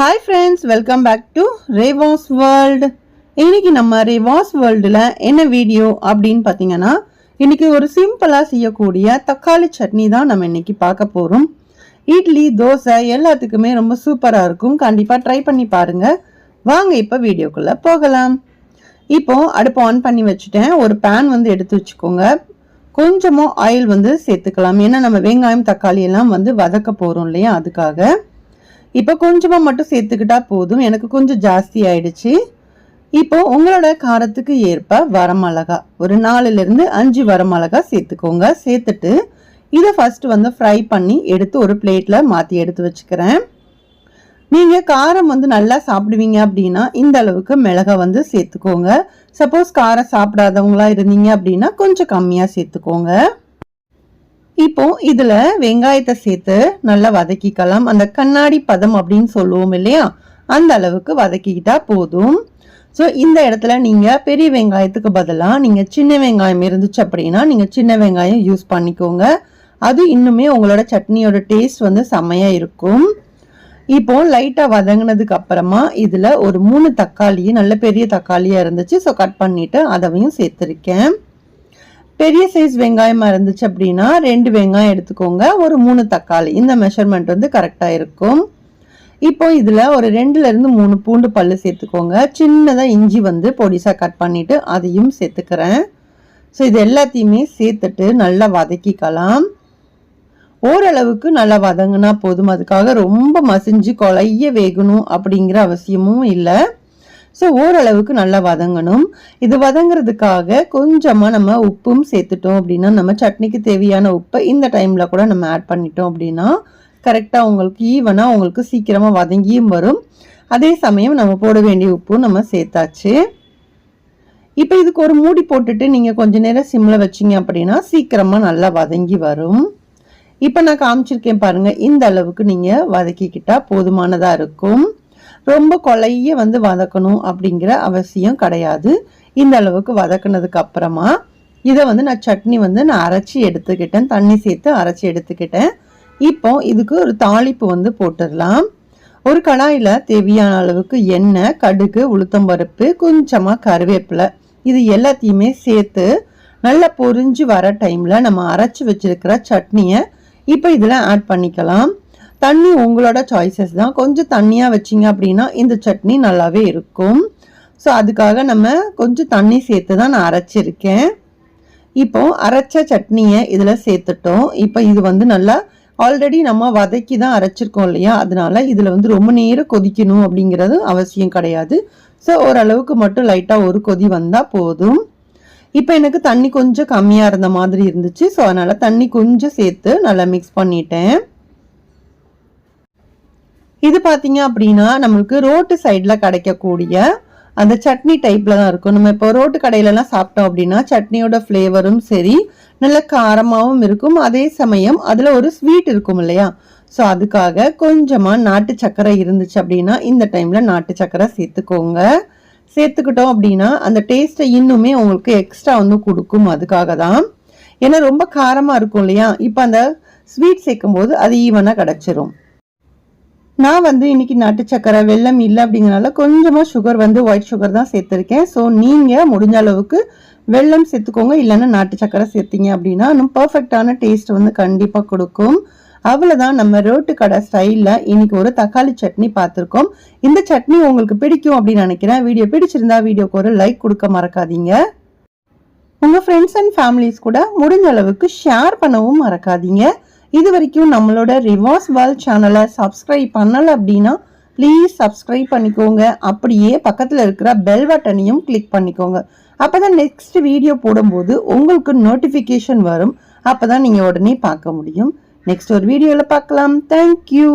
Hi friends welcome back to Reva's world இன்றைக்கி நம்ம ரேவாஸ் வேர்ல்டில் என்ன வீடியோ அப்படின்னு பார்த்தீங்கன்னா இன்றைக்கி ஒரு சிம்பிளாக செய்யக்கூடிய தக்காளி சட்னி தான் நம்ம இன்றைக்கி பார்க்க போகிறோம் இட்லி தோசை எல்லாத்துக்குமே ரொம்ப சூப்பராக இருக்கும். கண்டிப்பாக ட்ரை பண்ணி பாருங்க. வாங்க இப்போ வீடியோக்குள்ளே போகலாம். இப்போது அடுப்பு ஆன் பண்ணி வச்சுட்டேன். ஒரு பேன் வந்து எடுத்து வச்சுக்கோங்க. கொஞ்சமாக ஆயில் வந்து சேர்த்துக்கலாம். ஏன்னா நம்ம வெங்காயம் தக்காளி எல்லாம் வந்து வதக்க போகிறோம் இல்லையா? அதுக்காக. இப்போ கொஞ்சமாக மட்டும் சேர்த்துக்கிட்டா போதும். எனக்கு கொஞ்சம் ஜாஸ்தி ஆயிடுச்சு. இப்போ உங்களோட காரத்துக்கு ஏற்ப வரமிளகா. ஒரு நாலுலேருந்து அஞ்சு வரமிளகா சேர்த்துக்கோங்க. சேர்த்துட்டு இதை ஃபஸ்ட்டு வந்து ஃப்ரை பண்ணி எடுத்து ஒரு பிளேட்டில் மாற்றி எடுத்து வச்சுக்கிறேன். நீங்கள் காரம் வந்து நல்லா சாப்பிடுவீங்க அப்படின்னா இந்த அளவுக்கு மிளகா வந்து சேர்த்துக்கோங்க. சப்போஸ் காரம் சாப்பிடாதவங்களா இருந்தீங்க அப்படின்னா கொஞ்சம் கம்மியாக சேர்த்துக்கோங்க. இப்போ இதுல வெங்காயத்தை சேர்த்து நல்லா வதக்கிக்கலாம். அந்த கண்ணாடி பதம் அப்படின்னு சொல்லுவோம் இல்லையா? அந்த அளவுக்கு வதக்கிக்கிட்டா போதும். ஸோ இந்த இடத்துல நீங்கள் பெரிய வெங்காயத்துக்கு பதிலாக நீங்கள் சின்ன வெங்காயம் இருந்துச்சு அப்படின்னா நீங்கள் சின்ன வெங்காயம் யூஸ் பண்ணிக்கோங்க. அது இன்னுமே உங்களோட சட்னியோட டேஸ்ட் வந்து செம்மையாக இருக்கும். இப்போ லைட்டாக வதங்கினதுக்கு அப்புறமா இதில் ஒரு மூணு தக்காளி நல்ல பெரிய தக்காளியாக இருந்துச்சு. ஸோ கட் பண்ணிவிட்டு அதவையும் சேர்த்துருக்கேன். பெரிய சைஸ் வெங்காயமாக இருந்துச்சு அப்படின்னா ரெண்டு வெங்காயம் எடுத்துக்கோங்க. ஒரு மூணு தக்காளி. இந்த மெஷர்மெண்ட் வந்து கரெக்டாக இருக்கும். இப்போ இதில் ஒரு ரெண்டுலேருந்து மூணு பூண்டு பல்லு சேர்த்துக்கோங்க. சின்னதாக இஞ்சி வந்து பொடிசாக கட் பண்ணிவிட்டு அதையும் சேர்த்துக்கிறேன். ஸோ இது எல்லாத்தையுமே சேர்த்துட்டு நல்லா வதக்கிக்கலாம். ஓரளவுக்கு நல்லா வதங்கினா போதும். அதுக்காக ரொம்ப மசிஞ்சு கொலைய வேகணும் அப்படிங்கிற அவசியமும் இல்லை. ஸோ ஓரளவுக்கு நல்லா வதங்கணும். இது வதங்குறதுக்காக கொஞ்சமாக நம்ம உப்பும் சேர்த்துட்டோம் அப்படின்னா நம்ம சட்னிக்கு தேவையான உப்பை இந்த டைமில் கூட நம்ம ஆட் பண்ணிட்டோம் அப்படின்னா கரெக்டாக உங்களுக்கு ஈவனாக உங்களுக்கு சீக்கிரமாக வதங்கியும் வரும். அதே சமயம் நம்ம போட வேண்டிய உப்பும் நம்ம சேர்த்தாச்சு. இப்போ இதுக்கு ஒரு மூடி போட்டுட்டு நீங்கள் கொஞ்ச நேரம் சிம்மில் வச்சிங்க அப்படின்னா சீக்கிரமாக நல்லா வதங்கி வரும். இப்போ நான் காமிச்சிருக்கேன் பாருங்கள் இந்த அளவுக்கு நீங்கள் வதக்கிக்கிட்டால் போதுமானதாக இருக்கும். ரொம்ப கொலைய வந்து வதக்கணும் அப்படிங்கிற அவசியம் கிடையாது. இந்த அளவுக்கு வதக்குனதுக்கு அப்புறமா இதை வந்து நான் சட்னி வந்து நான் அரைச்சி எடுத்துக்கிட்டேன். தண்ணி சேர்த்து அரைச்சி எடுத்துக்கிட்டேன். இப்போ இதுக்கு ஒரு தாளிப்பு வந்து போட்டுடலாம். ஒரு கடாயில் தேவையான அளவுக்கு எண்ணெய் கடுகு உளுத்தம்பருப்பு கொஞ்சமாக கருவேப்பிலை இது எல்லாத்தையுமே சேர்த்து நல்லா பொரிஞ்சு வர டைமில் நம்ம அரைச்சி வச்சிருக்கிற சட்னியை இப்போ இதில் ஆட் பண்ணிக்கலாம். தண்ணி உங்களோட சாய்ஸஸ் தான். கொஞ்சம் தண்ணியாக வச்சிங்க அப்படின்னா இந்த சட்னி நல்லாவே இருக்கும். ஸோ அதுக்காக நம்ம கொஞ்சம் தண்ணி சேர்த்து தான் நான் அரைச்சிருக்கேன். இப்போ அரைச்ச சட்னியை இதில் சேர்த்துட்டோம். இப்போ இது வந்து நல்லா ஆல்ரெடி நம்ம வதக்கி தான் அரைச்சிருக்கோம் இல்லையா? அதனால இதில் வந்து ரொம்ப நேரம் கொதிக்கணும் அப்படிங்கிறது அவசியம் கிடையாது. ஸோ ஓரளவுக்கு மட்டும் லைட்டாக ஒரு கொதி வந்தால் போதும். இப்போ எனக்கு தண்ணி கொஞ்சம் கம்மியாக இருந்த மாதிரி இருந்துச்சு. ஸோ அதனால் தண்ணி கொஞ்சம் சேர்த்து நல்லா மிக்ஸ் பண்ணிட்டேன். இது பார்த்தீங்க அப்படின்னா நம்மளுக்கு ரோட்டு சைடில் கிடைக்கக்கூடிய அந்த சட்னி டைப்பில் தான் இருக்கும். நம்ம இப்போ ரோட்டு கடையிலலாம் சாப்பிட்டோம் அப்படின்னா சட்னியோட ஃப்ளேவரும் சரி நல்ல காரமாகவும் இருக்கும். அதே சமயம் அதில் ஒரு ஸ்வீட் இருக்கும் இல்லையா? ஸோ அதுக்காக கொஞ்சமாக நாட்டு சக்கரை இருந்துச்சு அப்படின்னா இந்த டைமில் நாட்டு சக்கரை சேர்த்துக்கோங்க. சேர்த்துக்கிட்டோம் அப்படின்னா அந்த டேஸ்ட்டை இன்னுமே உங்களுக்கு எக்ஸ்ட்ரா வந்து கொடுக்கும் அதுக்காக தான். ஏன்னா ரொம்ப காரமாக இருக்கும் இல்லையா? இப்போ அந்த ஸ்வீட் சேர்க்கும் போது அது ஈவனாக கிடச்சிரும். நான் வந்து இன்னைக்கு நாட்டு சக்கரை வெள்ளம் இல்லை அப்படிங்கிறனால கொஞ்சமாக சுகர் வந்து ஒயிட் சுகர் தான் சேர்த்துருக்கேன். ஸோ நீங்கள் முடிஞ்ச அளவுக்கு வெல்லம் சேர்த்துக்கோங்க. இல்லைன்னா நாட்டு சக்கரை சேர்த்தீங்க அப்படின்னா இன்னும் பர்ஃபெக்டான டேஸ்ட் வந்து கண்டிப்பாக கொடுக்கும். அவ்வளோதான் நம்ம ரோட்டு கடை ஸ்டைலில் இன்னைக்கு ஒரு தக்காளி சட்னி பார்த்துருக்கோம். இந்த சட்னி உங்களுக்கு பிடிக்கும் அப்படின்னு நினைக்கிறேன். வீடியோ பிடிச்சிருந்தா வீடியோக்கு ஒரு லைக் கொடுக்க மறக்காதீங்க. உங்கள் ஃப்ரெண்ட்ஸ் அண்ட் ஃபேமிலிஸ் கூட முடிஞ்ச அளவுக்கு ஷேர் பண்ணவும் மறக்காதீங்க. இது வரைக்கும் நம்மளோட ரிவாஸ் வேர்ல்ட் சேனலை சப்ஸ்கிரைப் பண்ணலை அப்படின்னா ப்ளீஸ் சப்ஸ்கிரைப் பண்ணிக்கோங்க. அப்படியே பக்கத்தில் இருக்கிற பெல் பட்டனையும் கிளிக் பண்ணிக்கோங்க. அப்போ தான் நெக்ஸ்ட் வீடியோ போடும்போது உங்களுக்கு நோட்டிஃபிகேஷன் வரும். அப்போ தான் நீங்கள் உடனே பார்க்க முடியும். நெக்ஸ்ட் ஒரு வீடியோவில் பார்க்கலாம். தேங்க்யூ